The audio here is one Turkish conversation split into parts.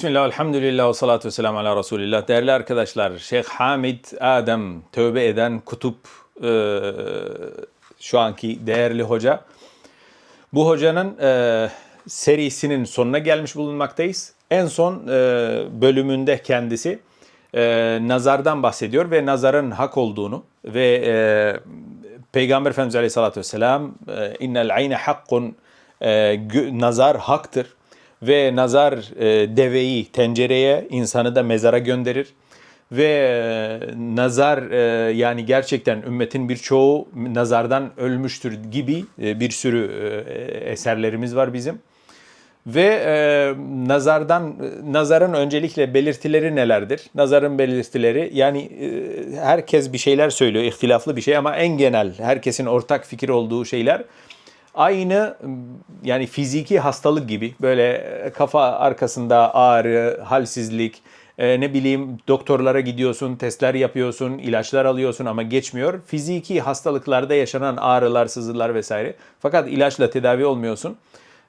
Bismillah, elhamdülillah ve salatu ve selamu ala Resulillah. Değerli arkadaşlar, Şeyh Hamid Adem tövbe eden kutup e, şu anki değerli hoca. Bu hocanın e, serisinin sonuna gelmiş bulunmaktayız. En son e, bölümünde kendisi e, nazardan bahsediyor ve nazarın hak olduğunu ve e, Peygamber Efendimiz Aleyhisselatü Vesselam e, innel ayne hakkun e, nazar haktır ve nazar e, deveyi tencereye, insanı da mezara gönderir. Ve e, nazar e, yani gerçekten ümmetin birçoğu nazardan ölmüştür gibi e, bir sürü e, eserlerimiz var bizim. Ve e, nazardan nazarın öncelikle belirtileri nelerdir? Nazarın belirtileri yani e, herkes bir şeyler söylüyor, ihtilaflı bir şey ama en genel herkesin ortak fikir olduğu şeyler aynı yani fiziki hastalık gibi böyle kafa arkasında ağrı, halsizlik, e, ne bileyim doktorlara gidiyorsun, testler yapıyorsun, ilaçlar alıyorsun ama geçmiyor. Fiziki hastalıklarda yaşanan ağrılar, sızılar vesaire. Fakat ilaçla tedavi olmuyorsun.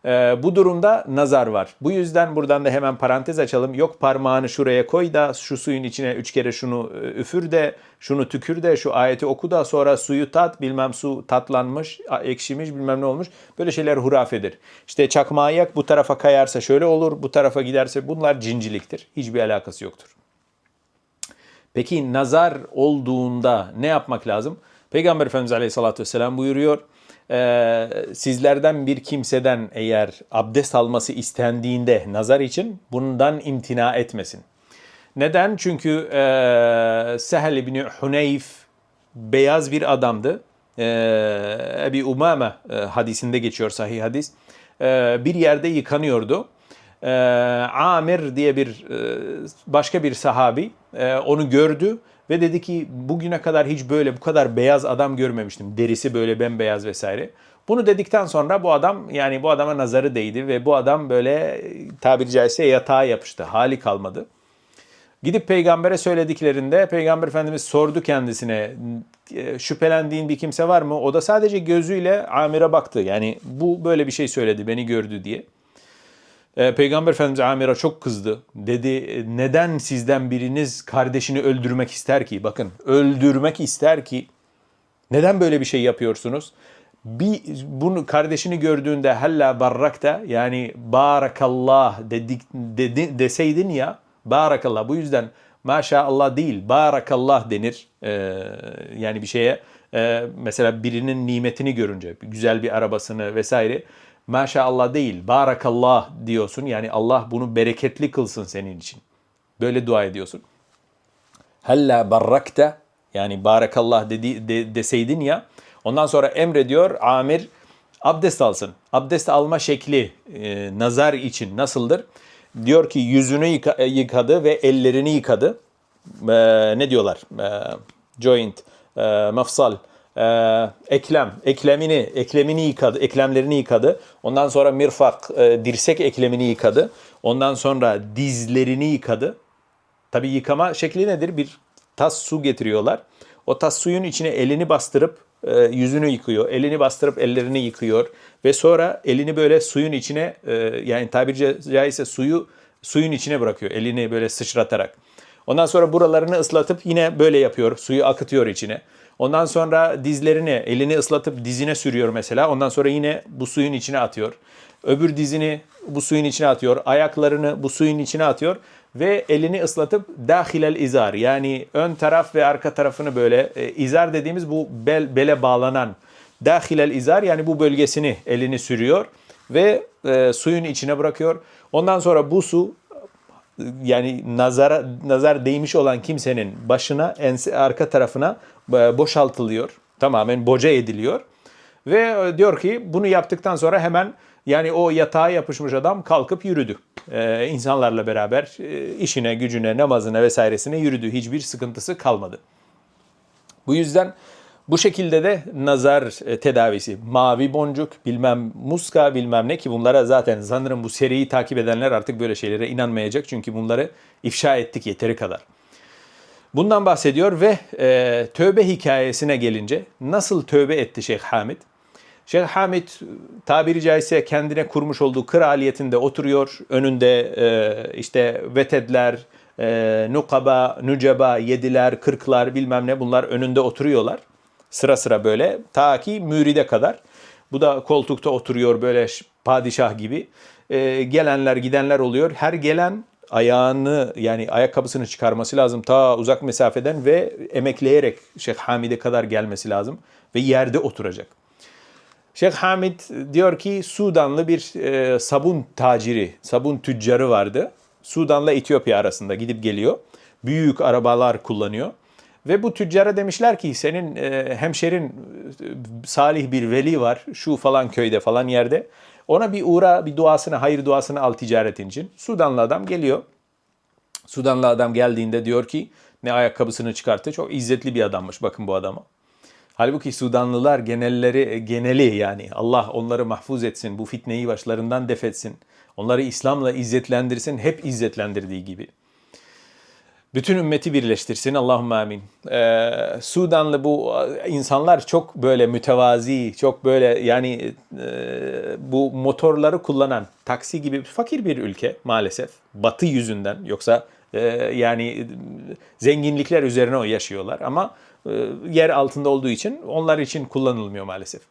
Ee, bu durumda nazar var. Bu yüzden buradan da hemen parantez açalım. Yok parmağını şuraya koy da şu suyun içine üç kere şunu e, üfür de şunu tükür de şu ayeti oku da sonra suyu tat bilmem su tatlanmış ekşimiş bilmem ne olmuş. Böyle şeyler hurafedir. İşte çakmağı yak bu tarafa kayarsa şöyle olur bu tarafa giderse bunlar cinciliktir. Hiçbir alakası yoktur. Peki nazar olduğunda ne yapmak lazım? Peygamber Efendimiz Aleyhisselatü Vesselam buyuruyor. Ee, sizlerden bir kimseden eğer abdest alması istendiğinde nazar için bundan imtina etmesin. Neden? Çünkü e, Sehel İbni Huneyf beyaz bir adamdı. E, Ebi Umame e, hadisinde geçiyor sahih hadis. E, bir yerde yıkanıyordu. E, Amir diye bir e, başka bir sahabi e, onu gördü ve dedi ki bugüne kadar hiç böyle bu kadar beyaz adam görmemiştim. Derisi böyle bembeyaz vesaire. Bunu dedikten sonra bu adam yani bu adama nazarı değdi ve bu adam böyle tabiri caizse yatağa yapıştı. Hali kalmadı. Gidip peygambere söylediklerinde peygamber efendimiz sordu kendisine "E, şüphelendiğin bir kimse var mı? O da sadece gözüyle Amir'e baktı. Yani bu böyle bir şey söyledi beni gördü diye. E, Peygamber Efendimiz Amir'e çok kızdı. Dedi neden sizden biriniz kardeşini öldürmek ister ki? Bakın öldürmek ister ki neden böyle bir şey yapıyorsunuz? Bir bunu kardeşini gördüğünde hella barrakta yani barakallah dedik dedi, deseydin ya barakallah bu yüzden maşallah değil barakallah denir. Ee, yani bir şeye e, mesela birinin nimetini görünce güzel bir arabasını vesaire maşallah değil barakallah diyorsun. Yani Allah bunu bereketli kılsın senin için. Böyle dua ediyorsun. Hella barrakta yani barakallah dedi, de, deseydin ya ondan sonra emrediyor amir abdest alsın. Abdest alma şekli e, nazar için nasıldır? Diyor ki yüzünü yıka, yıkadı ve ellerini yıkadı. E, ne diyorlar? E, joint, e, mafsal, e, eklem, eklemini, eklemini yıkadı, eklemlerini yıkadı. Ondan sonra mirfak, e, dirsek eklemini yıkadı. Ondan sonra dizlerini yıkadı. Tabi yıkama şekli nedir? Bir tas su getiriyorlar. O tas suyun içine elini bastırıp e, yüzünü yıkıyor. Elini bastırıp ellerini yıkıyor. Ve sonra elini böyle suyun içine e, yani tabiri caizse suyu suyun içine bırakıyor. Elini böyle sıçratarak. Ondan sonra buralarını ıslatıp yine böyle yapıyor. Suyu akıtıyor içine. Ondan sonra dizlerini elini ıslatıp dizine sürüyor mesela. Ondan sonra yine bu suyun içine atıyor. Öbür dizini bu suyun içine atıyor. Ayaklarını bu suyun içine atıyor ve elini ıslatıp dahilel izar yani ön taraf ve arka tarafını böyle e, izar dediğimiz bu bel, bele bağlanan dahilel izar yani bu bölgesini elini sürüyor ve e, suyun içine bırakıyor. Ondan sonra bu su yani nazara nazar değmiş olan kimsenin başına ense, arka tarafına e, boşaltılıyor. Tamamen boca ediliyor. Ve e, diyor ki bunu yaptıktan sonra hemen yani o yatağa yapışmış adam kalkıp yürüdü. Ee, insanlarla beraber e, işine, gücüne, namazına vesairesine yürüdü. Hiçbir sıkıntısı kalmadı. Bu yüzden bu şekilde de nazar e, tedavisi, mavi boncuk, bilmem muska, bilmem ne ki bunlara zaten sanırım bu seriyi takip edenler artık böyle şeylere inanmayacak. Çünkü bunları ifşa ettik yeteri kadar. Bundan bahsediyor ve e, tövbe hikayesine gelince nasıl tövbe etti Şeyh Hamid? Şeyh Hamid tabiri caizse kendine kurmuş olduğu kraliyetinde oturuyor. Önünde e, işte vetedler, e, nukaba, nüceba, yediler, kırklar bilmem ne bunlar önünde oturuyorlar. Sıra sıra böyle ta ki müride kadar. Bu da koltukta oturuyor böyle padişah gibi. E, gelenler gidenler oluyor. Her gelen ayağını yani ayakkabısını çıkarması lazım ta uzak mesafeden ve emekleyerek Şeyh Hamid'e kadar gelmesi lazım ve yerde oturacak. Şeyh Hamid diyor ki Sudanlı bir e, sabun taciri, sabun tüccarı vardı. Sudan'la Etiyopya arasında gidip geliyor. Büyük arabalar kullanıyor. Ve bu tüccara demişler ki senin e, hemşerin e, salih bir veli var şu falan köyde falan yerde. Ona bir uğra bir duasını, hayır duasını al ticaretin için. Sudanlı adam geliyor. Sudanlı adam geldiğinde diyor ki ne ayakkabısını çıkarttı. Çok izzetli bir adammış bakın bu adama. Halbuki Sudanlılar genelleri geneli yani Allah onları mahfuz etsin, bu fitneyi başlarından def etsin. Onları İslam'la izzetlendirsin, hep izzetlendirdiği gibi. Bütün ümmeti birleştirsin. Allahümme amin. Ee, Sudanlı bu insanlar çok böyle mütevazi, çok böyle yani e, bu motorları kullanan taksi gibi fakir bir ülke maalesef. Batı yüzünden yoksa e, yani e, zenginlikler üzerine o yaşıyorlar ama e, yer altında olduğu için onlar için kullanılmıyor maalesef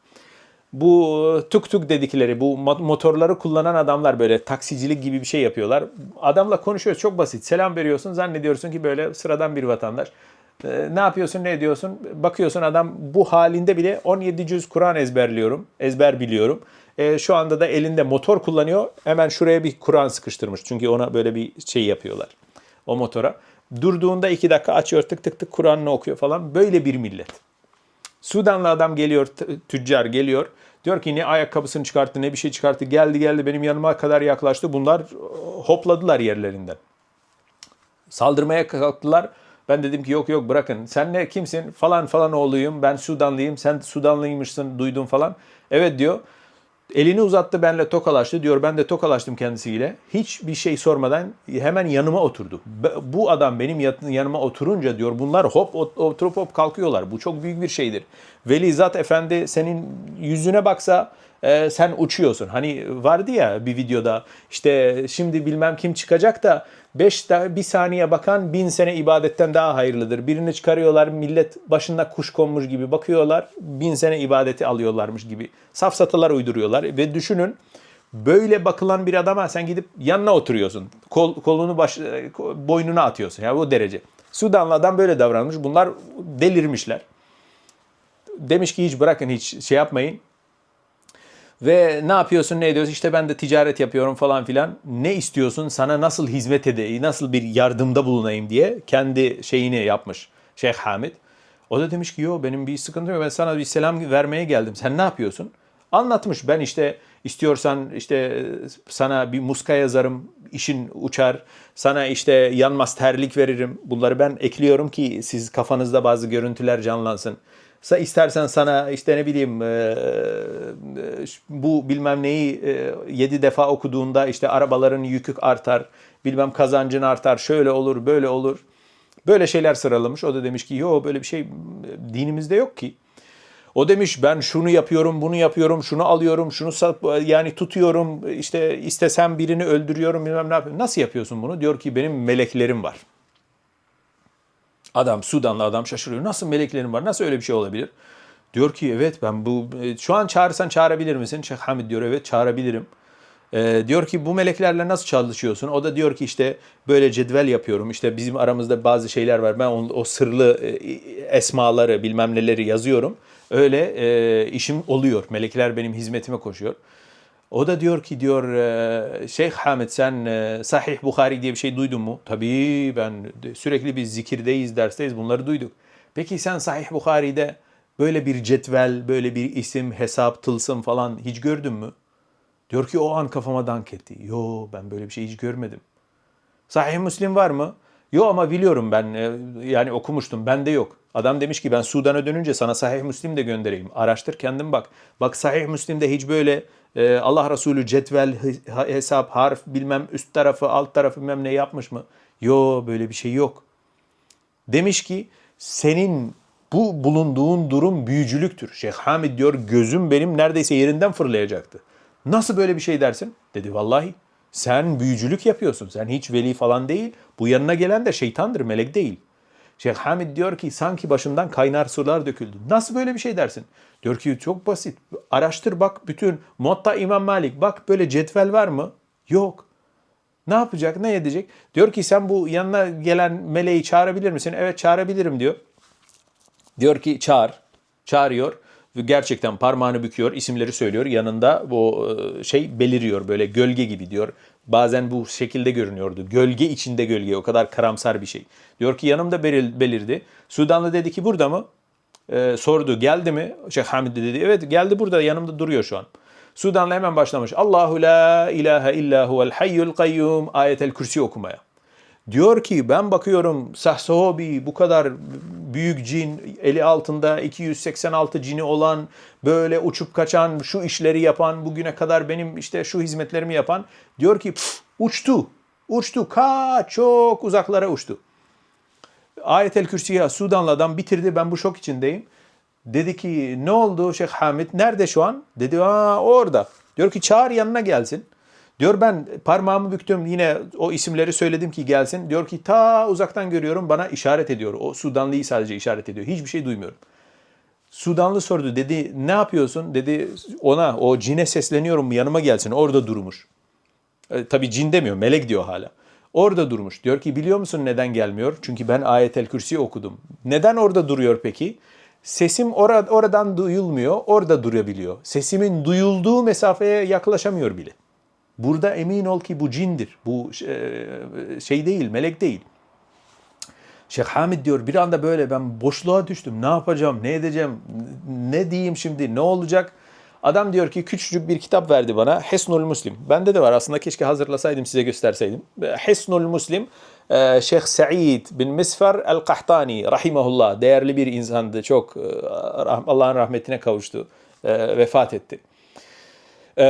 bu tuk tuk dedikleri bu mo- motorları kullanan adamlar böyle taksicilik gibi bir şey yapıyorlar. Adamla konuşuyoruz çok basit. Selam veriyorsun zannediyorsun ki böyle sıradan bir vatandaş. Ee, ne yapıyorsun ne ediyorsun? Bakıyorsun adam bu halinde bile 17 cüz Kur'an ezberliyorum. Ezber biliyorum. Ee, şu anda da elinde motor kullanıyor. Hemen şuraya bir Kur'an sıkıştırmış. Çünkü ona böyle bir şey yapıyorlar. O motora. Durduğunda iki dakika açıyor tık tık tık Kur'an'ını okuyor falan. Böyle bir millet. Sudanlı adam geliyor, tüccar geliyor. Diyor ki ne ayakkabısını çıkarttı ne bir şey çıkarttı. Geldi geldi benim yanıma kadar yaklaştı. Bunlar oh, hopladılar yerlerinden. Saldırmaya kalktılar. Ben dedim ki yok yok bırakın. Sen ne kimsin? Falan falan oğluyum. Ben Sudanlıyım. Sen Sudanlıymışsın duydum falan. Evet diyor. Elini uzattı benle tokalaştı diyor. Ben de tokalaştım kendisiyle. Hiçbir şey sormadan hemen yanıma oturdu. Bu adam benim yanıma oturunca diyor bunlar hop ot- oturup hop kalkıyorlar. Bu çok büyük bir şeydir. Veli Zat Efendi senin yüzüne baksa e, sen uçuyorsun. Hani vardı ya bir videoda işte şimdi bilmem kim çıkacak da 5 bir saniye bakan bin sene ibadetten daha hayırlıdır. Birini çıkarıyorlar millet başında kuş konmuş gibi bakıyorlar bin sene ibadeti alıyorlarmış gibi. Safsatalar uyduruyorlar ve düşünün böyle bakılan bir adama sen gidip yanına oturuyorsun. Kol, kolunu baş, boynuna atıyorsun. Ya bu derece. Sudanlı adam böyle davranmış. Bunlar delirmişler. Demiş ki hiç bırakın hiç şey yapmayın. Ve ne yapıyorsun ne ediyorsun işte ben de ticaret yapıyorum falan filan. Ne istiyorsun sana nasıl hizmet edeyim nasıl bir yardımda bulunayım diye kendi şeyini yapmış Şeyh Hamid. O da demiş ki yo benim bir sıkıntım yok ben sana bir selam vermeye geldim sen ne yapıyorsun? Anlatmış ben işte istiyorsan işte sana bir muska yazarım işin uçar sana işte yanmaz terlik veririm bunları ben ekliyorum ki siz kafanızda bazı görüntüler canlansın. Sa istersen sana işte ne bileyim e, e, bu bilmem neyi e, 7 defa okuduğunda işte arabaların yükü artar, bilmem kazancın artar, şöyle olur, böyle olur. Böyle şeyler sıralamış. O da demiş ki yo böyle bir şey dinimizde yok ki. O demiş ben şunu yapıyorum, bunu yapıyorum, şunu alıyorum, şunu sat, yani tutuyorum, işte istesem birini öldürüyorum, bilmem ne yapıyorum. Nasıl yapıyorsun bunu? Diyor ki benim meleklerim var. Adam Sudanlı adam şaşırıyor. Nasıl meleklerin var? Nasıl öyle bir şey olabilir? Diyor ki evet ben bu e, şu an çağırsan çağırabilir misin? Şeyh Hamid diyor evet çağırabilirim. Ee, diyor ki bu meleklerle nasıl çalışıyorsun? O da diyor ki işte böyle cedvel yapıyorum. İşte bizim aramızda bazı şeyler var. Ben o, o sırlı e, esmaları bilmem neleri yazıyorum. Öyle e, işim oluyor. Melekler benim hizmetime koşuyor. O da diyor ki diyor e, Şeyh Hamid sen e, Sahih Bukhari diye bir şey duydun mu? Tabii ben sürekli biz zikirdeyiz, dersteyiz bunları duyduk. Peki sen Sahih Bukhari'de böyle bir cetvel, böyle bir isim, hesap, tılsım falan hiç gördün mü? Diyor ki o an kafama dank etti. Yo ben böyle bir şey hiç görmedim. Sahih Müslim var mı? Yok ama biliyorum ben e, yani okumuştum. Bende yok. Adam demiş ki ben Sudan'a dönünce sana Sahih Müslim de göndereyim. Araştır kendin bak. Bak Sahih Müslim'de hiç böyle e, Allah Resulü cetvel, he- hesap, harf bilmem üst tarafı alt tarafı bilmem ne yapmış mı? Yo böyle bir şey yok. Demiş ki senin Bu bulunduğun durum büyücülüktür. Şeyh Hamid diyor gözüm benim neredeyse yerinden fırlayacaktı. Nasıl böyle bir şey dersin? Dedi vallahi sen büyücülük yapıyorsun. Sen hiç veli falan değil. Bu yanına gelen de şeytandır, melek değil. Şeyh Hamid diyor ki sanki başımdan kaynar sular döküldü. Nasıl böyle bir şey dersin? Diyor ki çok basit. Araştır bak bütün Muatta İmam Malik bak böyle cetvel var mı? Yok. Ne yapacak? Ne edecek? Diyor ki sen bu yanına gelen meleği çağırabilir misin? Evet çağırabilirim diyor. Diyor ki çağır. Çağırıyor. Gerçekten parmağını büküyor, isimleri söylüyor. Yanında bu e, şey beliriyor böyle gölge gibi diyor. Bazen bu şekilde görünüyordu. Gölge içinde gölge o kadar karamsar bir şey. Diyor ki yanımda belir- belirdi. Sudanlı dedi ki burada mı? Ee, sordu geldi mi? Şeyh Hamid de dedi evet geldi burada yanımda duruyor şu an. Sudanlı hemen başlamış. Allahu la ilahe illa huvel hayyul kayyum ayetel kürsi okumaya. Diyor ki ben bakıyorum Sahsohobi bu kadar büyük cin eli altında 286 cini olan böyle uçup kaçan şu işleri yapan bugüne kadar benim işte şu hizmetlerimi yapan diyor ki "Pf, uçtu uçtu ka çok uzaklara uçtu. Ayetel Kürsi'yi Sudanlı adam bitirdi ben bu şok içindeyim. Dedi ki ne oldu Şeyh Hamid nerede şu an? Dedi aa orada. Diyor ki çağır yanına gelsin. Diyor ben parmağımı büktüm yine o isimleri söyledim ki gelsin. Diyor ki ta uzaktan görüyorum bana işaret ediyor. O Sudanlıyı sadece işaret ediyor. Hiçbir şey duymuyorum. Sudanlı sordu dedi ne yapıyorsun? Dedi ona o cine sesleniyorum yanıma gelsin orada durmuş. E, tabii cin demiyor melek diyor hala. Orada durmuş. Diyor ki biliyor musun neden gelmiyor? Çünkü ben ayetel kürsi okudum. Neden orada duruyor peki? Sesim ora- oradan duyulmuyor, orada durabiliyor. Sesimin duyulduğu mesafeye yaklaşamıyor bile. Burada emin ol ki bu cindir. Bu e, şey değil, melek değil. Şeyh Hamid diyor bir anda böyle ben boşluğa düştüm. Ne yapacağım, ne edeceğim, ne diyeyim şimdi, ne olacak? Adam diyor ki küçücük bir kitap verdi bana. Hesnul Muslim. Bende de var aslında keşke hazırlasaydım size gösterseydim. Hesnul Muslim e, Şeyh Sa'id bin Misfar el-Kahtani rahimahullah değerli bir insandı. Çok e, Allah'ın rahmetine kavuştu. e, Vefat etti. Ee,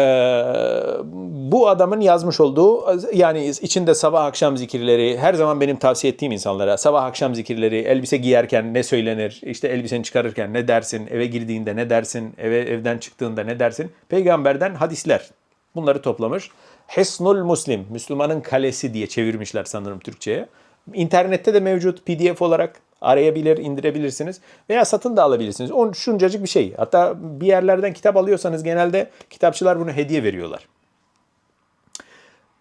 bu adamın yazmış olduğu yani içinde sabah akşam zikirleri her zaman benim tavsiye ettiğim insanlara sabah akşam zikirleri elbise giyerken ne söylenir işte elbiseni çıkarırken ne dersin eve girdiğinde ne dersin eve evden çıktığında ne dersin? Peygamberden hadisler bunları toplamış. Hesnul Muslim Müslümanın kalesi diye çevirmişler sanırım Türkçe'ye. İnternette de mevcut pdf olarak arayabilir, indirebilirsiniz veya satın da alabilirsiniz. On şuncacık bir şey. Hatta bir yerlerden kitap alıyorsanız genelde kitapçılar bunu hediye veriyorlar.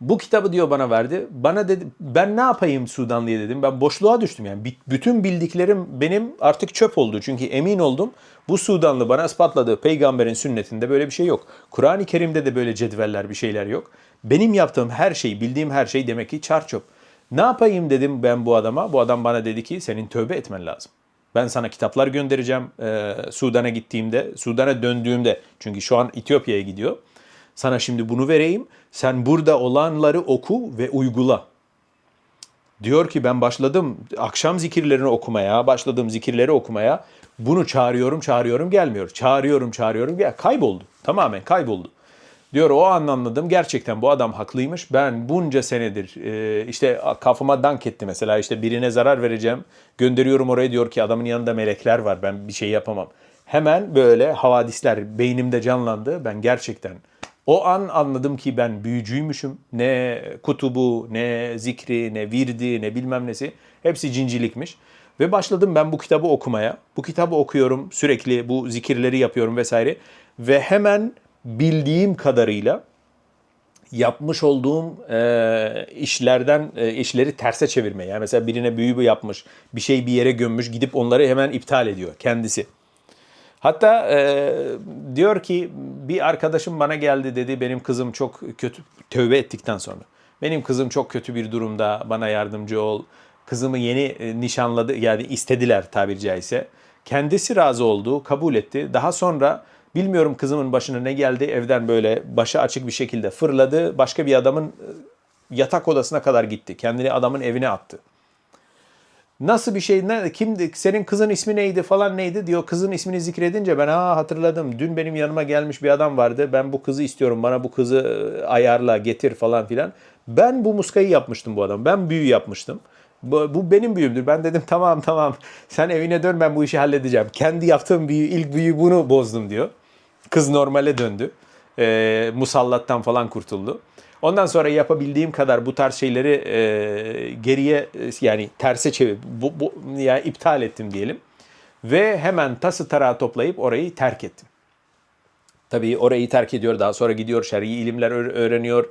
Bu kitabı diyor bana verdi. Bana dedi ben ne yapayım Sudanlı'ya dedim. Ben boşluğa düştüm yani. Bütün bildiklerim benim artık çöp oldu. Çünkü emin oldum bu Sudanlı bana ispatladığı peygamberin sünnetinde böyle bir şey yok. Kur'an-ı Kerim'de de böyle cedveller bir şeyler yok. Benim yaptığım her şey, bildiğim her şey demek ki çar çöp. Ne yapayım dedim ben bu adama. Bu adam bana dedi ki senin tövbe etmen lazım. Ben sana kitaplar göndereceğim. Ee, Sudan'a gittiğimde, Sudan'a döndüğümde çünkü şu an Etiyopya'ya gidiyor. Sana şimdi bunu vereyim. Sen burada olanları oku ve uygula. Diyor ki ben başladım akşam zikirlerini okumaya, başladım zikirleri okumaya. Bunu çağırıyorum, çağırıyorum gelmiyor. Çağırıyorum, çağırıyorum gel. Kayboldu. Tamamen kayboldu. Diyor o an anladım gerçekten bu adam haklıymış. Ben bunca senedir e, işte kafama dank etti mesela işte birine zarar vereceğim. Gönderiyorum oraya diyor ki adamın yanında melekler var ben bir şey yapamam. Hemen böyle havadisler beynimde canlandı. Ben gerçekten o an anladım ki ben büyücüymüşüm. Ne kutubu, ne zikri, ne virdi, ne bilmem nesi. Hepsi cincilikmiş. Ve başladım ben bu kitabı okumaya. Bu kitabı okuyorum sürekli bu zikirleri yapıyorum vesaire. Ve hemen bildiğim kadarıyla yapmış olduğum e, işlerden e, işleri terse çevirme. Yani mesela birine büyü yapmış, bir şey bir yere gömmüş, gidip onları hemen iptal ediyor kendisi. Hatta e, diyor ki bir arkadaşım bana geldi dedi benim kızım çok kötü tövbe ettikten sonra. Benim kızım çok kötü bir durumda bana yardımcı ol. Kızımı yeni e, nişanladı yani istediler tabiri caizse. Kendisi razı oldu, kabul etti. Daha sonra bilmiyorum kızımın başına ne geldi. Evden böyle başı açık bir şekilde fırladı. Başka bir adamın e, yatak odasına kadar gitti. Kendini adamın evine attı. Nasıl bir şey, ne, kimdi, senin kızın ismi neydi falan neydi diyor. Kızın ismini zikredince ben ha hatırladım. Dün benim yanıma gelmiş bir adam vardı. Ben bu kızı istiyorum. Bana bu kızı e, ayarla, getir falan filan. Ben bu muskayı yapmıştım bu adam. Ben büyü yapmıştım. Bu, bu benim büyümdür. Ben dedim tamam tamam sen evine dön ben bu işi halledeceğim. Kendi yaptığım büyü, ilk büyü bunu bozdum diyor. Kız normale döndü. Ee, musallattan falan kurtuldu. Ondan sonra yapabildiğim kadar bu tarz şeyleri e, geriye e, yani terse çevir, bu, bu, yani iptal ettim diyelim. Ve hemen tası tarağı toplayıp orayı terk ettim. Tabii orayı terk ediyor. Daha sonra gidiyor şer'i ilimler öğ- öğreniyor.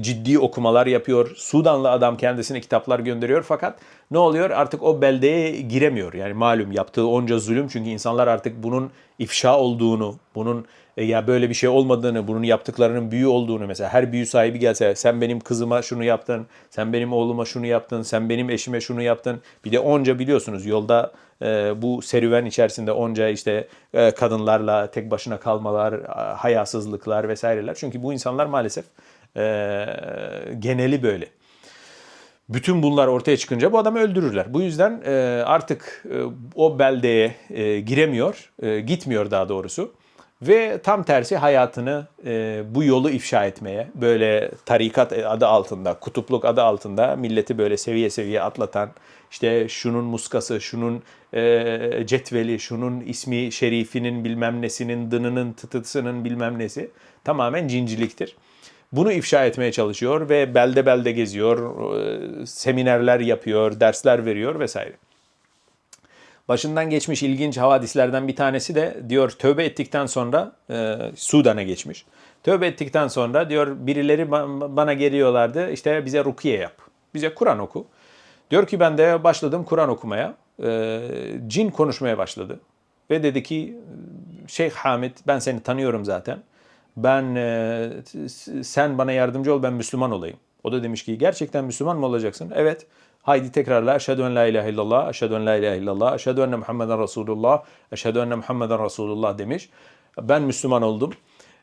Ciddi okumalar yapıyor. Sudanlı adam kendisine kitaplar gönderiyor. Fakat ne oluyor? Artık o beldeye giremiyor. Yani malum yaptığı onca zulüm. Çünkü insanlar artık bunun ifşa olduğunu, bunun e, ya böyle bir şey olmadığını, bunun yaptıklarının büyü olduğunu mesela her büyü sahibi gelse sen benim kızıma şunu yaptın, sen benim oğluma şunu yaptın, sen benim eşime şunu yaptın. Bir de onca biliyorsunuz yolda e, bu serüven içerisinde onca işte e, kadınlarla tek başına kalmalar, a- hayasızlıklar vesaireler. Çünkü bu insanlar maalesef e, geneli böyle. Bütün bunlar ortaya çıkınca bu adamı öldürürler. Bu yüzden e, artık e, o beldeye e, giremiyor, e, gitmiyor daha doğrusu. Ve tam tersi hayatını e, bu yolu ifşa etmeye, böyle tarikat adı altında, kutupluk adı altında milleti böyle seviye seviye atlatan, işte şunun muskası, şunun e, cetveli, şunun ismi şerifinin bilmem nesinin, dınının tıtısının bilmem nesi tamamen cinciliktir. Bunu ifşa etmeye çalışıyor ve belde belde geziyor, e, seminerler yapıyor, dersler veriyor vesaire. Başından geçmiş ilginç havadislerden bir tanesi de diyor tövbe ettikten sonra e, Sudan'a geçmiş. Tövbe ettikten sonra diyor birileri ba- bana geliyorlardı işte bize rukiye yap. Bize Kur'an oku. Diyor ki ben de başladım Kur'an okumaya. E, cin konuşmaya başladı. Ve dedi ki Şeyh Hamid ben seni tanıyorum zaten. Ben e, sen bana yardımcı ol ben Müslüman olayım. O da demiş ki gerçekten Müslüman mı olacaksın? Evet. Haydi tekrarla. Eşhedü en la ilahe illallah, eşhedü en la ilahe illallah, eşhedü enne Muhammeden Resulullah, eşhedü enne Muhammeden Resulullah demiş. Ben Müslüman oldum.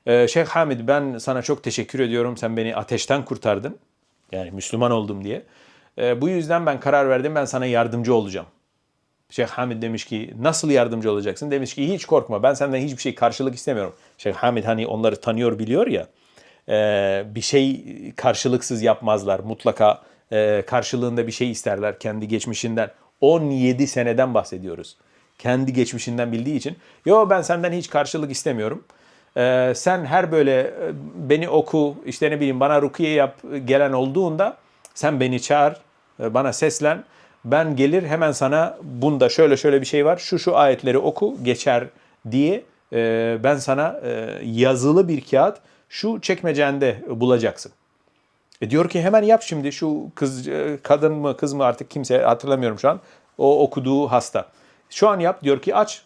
Ee, Şeyh Hamid ben sana çok teşekkür ediyorum. Sen beni ateşten kurtardın. Yani Müslüman oldum diye. Ee, bu yüzden ben karar verdim ben sana yardımcı olacağım. Şeyh Hamid demiş ki nasıl yardımcı olacaksın? Demiş ki hiç korkma ben senden hiçbir şey karşılık istemiyorum. Şeyh Hamid hani onları tanıyor biliyor ya e, bir şey karşılıksız yapmazlar. Mutlaka e, karşılığında bir şey isterler kendi geçmişinden. 17 seneden bahsediyoruz. Kendi geçmişinden bildiği için. Yo ben senden hiç karşılık istemiyorum. E, sen her böyle e, beni oku işte ne bileyim bana rukiye yap gelen olduğunda sen beni çağır e, bana seslen. Ben gelir hemen sana bunda şöyle şöyle bir şey var. Şu şu ayetleri oku geçer diye e, ben sana yazılı bir kağıt şu çekmecende bulacaksın. E diyor ki hemen yap şimdi şu kız e, kadın mı kız mı artık kimse hatırlamıyorum şu an. O okuduğu hasta. Şu an yap diyor ki aç.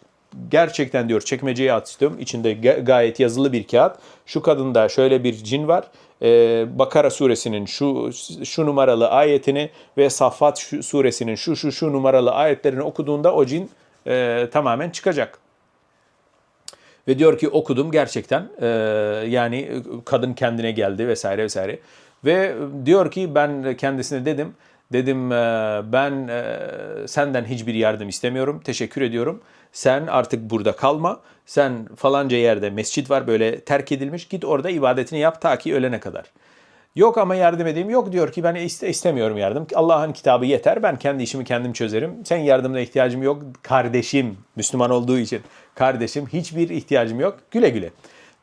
Gerçekten diyor çekmeceye attım. İçinde ga- gayet yazılı bir kağıt. Şu kadında şöyle bir cin var. Ee, Bakara suresinin şu şu numaralı ayetini ve Saffat suresinin şu şu şu numaralı ayetlerini okuduğunda o cin e, tamamen çıkacak. Ve diyor ki okudum gerçekten e, yani kadın kendine geldi vesaire vesaire. Ve diyor ki ben kendisine dedim dedim e, ben e, senden hiçbir yardım istemiyorum teşekkür ediyorum. Sen artık burada kalma. Sen falanca yerde mescit var böyle terk edilmiş git orada ibadetini yap ta ki ölene kadar. Yok ama yardım edeyim. Yok diyor ki ben iste, istemiyorum yardım. Allah'ın kitabı yeter. Ben kendi işimi kendim çözerim. Sen yardımına ihtiyacım yok. Kardeşim, Müslüman olduğu için kardeşim hiçbir ihtiyacım yok. Güle güle.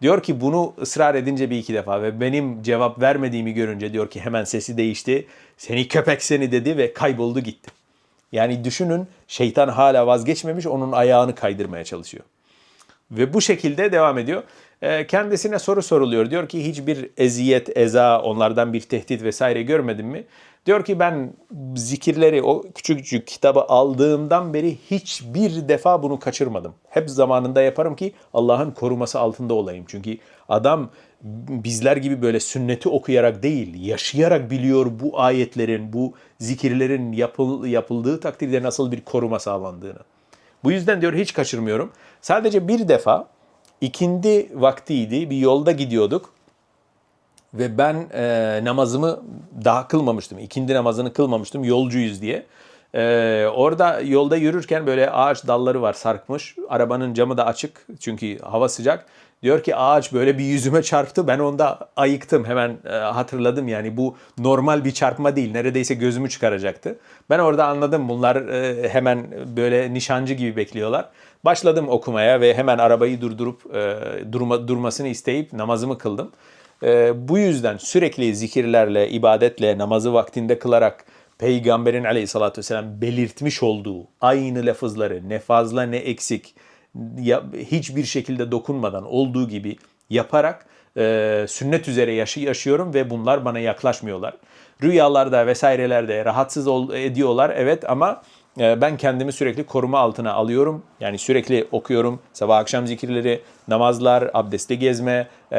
Diyor ki bunu ısrar edince bir iki defa ve benim cevap vermediğimi görünce diyor ki hemen sesi değişti. Seni köpek seni dedi ve kayboldu gitti. Yani düşünün şeytan hala vazgeçmemiş onun ayağını kaydırmaya çalışıyor. Ve bu şekilde devam ediyor. Ee, Kendisine soru soruluyor. Diyor ki hiçbir eziyet, eza, onlardan bir tehdit vesaire görmedin mi? Diyor ki ben zikirleri o küçük küçük kitabı aldığımdan beri hiçbir defa bunu kaçırmadım. Hep zamanında yaparım ki Allah'ın koruması altında olayım. Çünkü adam bizler gibi böyle sünneti okuyarak değil, yaşayarak biliyor bu ayetlerin, bu zikirlerin yapıl, yapıldığı takdirde nasıl bir koruma sağlandığını. Bu yüzden diyor hiç kaçırmıyorum. Sadece bir defa ikindi vaktiydi bir yolda gidiyorduk ve ben e, namazımı daha kılmamıştım. İkindi namazını kılmamıştım yolcuyuz diye. Ee, orada yolda yürürken böyle ağaç dalları var sarkmış. Arabanın camı da açık çünkü hava sıcak. Diyor ki ağaç böyle bir yüzüme çarptı. Ben onda ayıktım. Hemen e, hatırladım yani bu normal bir çarpma değil. Neredeyse gözümü çıkaracaktı. Ben orada anladım bunlar e, hemen böyle nişancı gibi bekliyorlar. Başladım okumaya ve hemen arabayı durdurup e, durma, durmasını isteyip namazımı kıldım. E, bu yüzden sürekli zikirlerle, ibadetle, namazı vaktinde kılarak Peygamberin aleyhissalatü vesselam belirtmiş olduğu aynı lafızları ne fazla ne eksik ya, hiçbir şekilde dokunmadan olduğu gibi yaparak e, sünnet üzere yaşı yaşıyorum ve bunlar bana yaklaşmıyorlar. Rüyalarda vesairelerde rahatsız ol, ediyorlar evet ama ben kendimi sürekli koruma altına alıyorum. Yani sürekli okuyorum sabah akşam zikirleri, namazlar, abdestli gezme, e,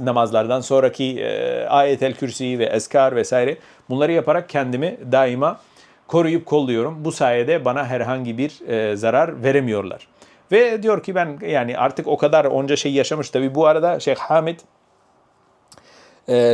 namazlardan sonraki e, ayetel kürsi ve eskar vesaire bunları yaparak kendimi daima koruyup kolluyorum. Bu sayede bana herhangi bir e, zarar veremiyorlar. Ve diyor ki ben yani artık o kadar onca şey yaşamış. Tabi bu arada Şeyh Hamid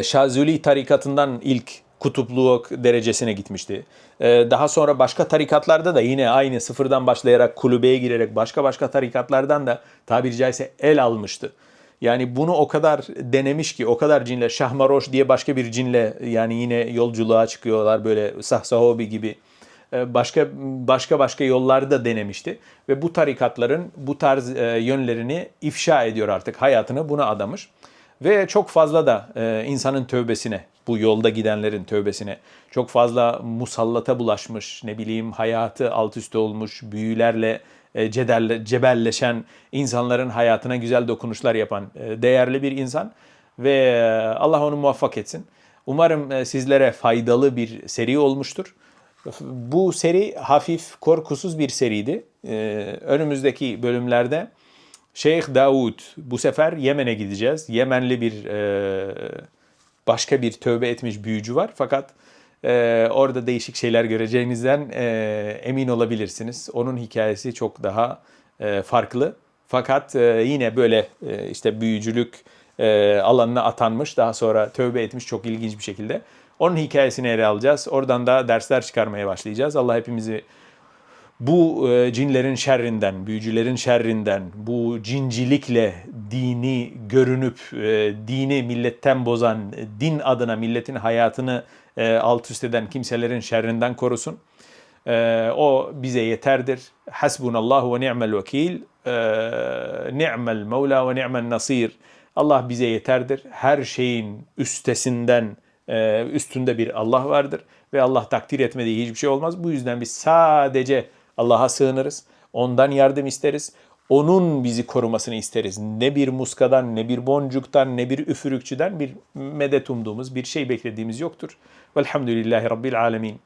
Şazuli tarikatından ilk kutupluğu derecesine gitmişti. E, daha sonra başka tarikatlarda da yine aynı sıfırdan başlayarak kulübeye girerek başka başka tarikatlardan da tabiri caizse el almıştı. Yani bunu o kadar denemiş ki o kadar cinle Şahmaroş diye başka bir cinle yani yine yolculuğa çıkıyorlar böyle Sahsahobi gibi e, başka başka başka yollarda denemişti ve bu tarikatların bu tarz e, yönlerini ifşa ediyor artık hayatını buna adamış ve çok fazla da e, insanın tövbesine bu yolda gidenlerin tövbesine çok fazla musallata bulaşmış ne bileyim hayatı alt üst olmuş büyülerle cederle, cebelleşen insanların hayatına güzel dokunuşlar yapan değerli bir insan ve Allah onu muvaffak etsin. Umarım sizlere faydalı bir seri olmuştur. Bu seri hafif korkusuz bir seriydi. Önümüzdeki bölümlerde Şeyh Davud bu sefer Yemen'e gideceğiz. Yemenli bir e, başka bir tövbe etmiş büyücü var. Fakat e, orada değişik şeyler göreceğinizden e, emin olabilirsiniz. Onun hikayesi çok daha e, farklı. Fakat e, yine böyle e, işte büyücülük e, alanına atanmış. Daha sonra tövbe etmiş çok ilginç bir şekilde. Onun hikayesini ele alacağız. Oradan da dersler çıkarmaya başlayacağız. Allah hepimizi bu e, cinlerin şerrinden, büyücülerin şerrinden, bu cincilikle dini görünüp e, dini milletten bozan, din adına milletin hayatını e, alt üst eden kimselerin şerrinden korusun. E, o bize yeterdir. Hasbunallahu ve ni'mel vekil. E, ni'mel mevla ve ni'mel nasir. Allah bize yeterdir. Her şeyin üstesinden, e, üstünde bir Allah vardır ve Allah takdir etmediği hiçbir şey olmaz. Bu yüzden biz sadece Allah'a sığınırız. Ondan yardım isteriz. Onun bizi korumasını isteriz. Ne bir muskadan, ne bir boncuktan, ne bir üfürükçüden bir medet umduğumuz, bir şey beklediğimiz yoktur. Velhamdülillahi Rabbil Alemin.